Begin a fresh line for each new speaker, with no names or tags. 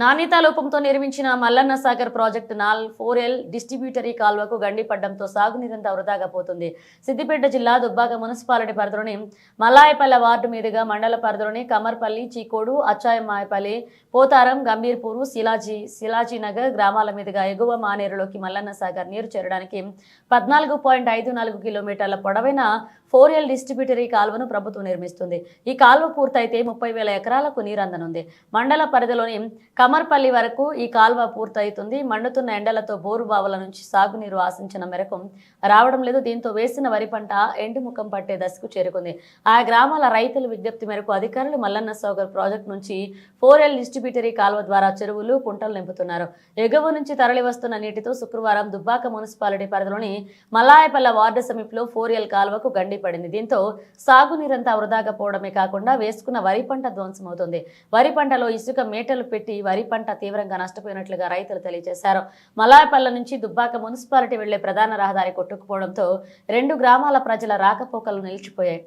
నాణ్యతా లోపంతో నిర్మించిన మల్లన్న సాగర్ ప్రాజెక్టు నాల్ ఫోర్ ఎల్ డిస్ట్రిబ్యూటరీ కాల్వకు గండిపడ్డంతో సాగునీరంతా వృధాగా పోతుంది. సిద్దిపేట జిల్లా దుబ్బాక మున్సిపాలిటీ పరిధిలోని మల్లాయపల్లె వార్డు మీదుగా మండల పరిధిలోని కమర్పల్లి చీకోడు అచ్చాయమాయపల్లి పోతారం గంభీర్పూరు శిలాజీ శిలాజీనగర్ గ్రామాల మీదుగా ఎగువ మానేరులోకి మల్లన్న సాగర్ నీరు చేరడానికి పద్నాలుగు పాయింట్ ఐదు నాలుగు కిలోమీటర్ల పొడవైన ఫోర్ ఎల్ డిస్ట్రిబ్యూటరీ కాలువను ప్రభుత్వం నిర్మిస్తుంది. ఈ కాలువ పూర్తయితే ముప్పై వేల ఎకరాలకు నీరు అందనుంది మండల పరిధిలోని కమర్పల్లి వరకు ఈ కాలువ పూర్తయితుంది. మండుతున్న ఎండలతో బోరు బావుల నుంచి సాగునీరు ఆశించిన మేరకు రావడం లేదు. దీంతో వేసిన వరి పంట ఎండుముఖం పట్టే దశకు చేరుకుంది. ఆ గ్రామాల రైతుల విజ్ఞప్తి మేరకు అధికారులు మల్లన్న సౌగర్ ప్రాజెక్టు నుంచి ఫోర్ ఎల్ డిస్ట్రిబ్యూటరీ కాలువ ద్వారా చెరువులు కుంటలు నింపుతున్నారు. ఎగువ నుంచి తరలి వస్తున్న నీటితో శుక్రవారం దుబ్బాక మున్సిపాలిటీ పరిధిలోని మల్లాయపల్లె వార్డు సమీపంలో ఫోర్ ఎల్ కాలువకు గండి పడింది దీంతో సాగునీరంతా వృధాగా పోవడమే కాకుండా వేసుకున్న వరి పంట ధ్వంసమవుతుంది. వరి పంటలో ఇసుక మేటలు పెట్టి వరి పంట తీవ్రంగా నష్టపోయినట్లుగా రైతులు తెలియజేశారు. మలాయపల్లె నుంచి దుబ్బాక మున్సిపాలిటీ వెళ్ళే ప్రధాన రహదారి కొట్టుకుపోవడంతో రెండు గ్రామాల ప్రజల రాకపోకలు నిలిచిపోయాయి.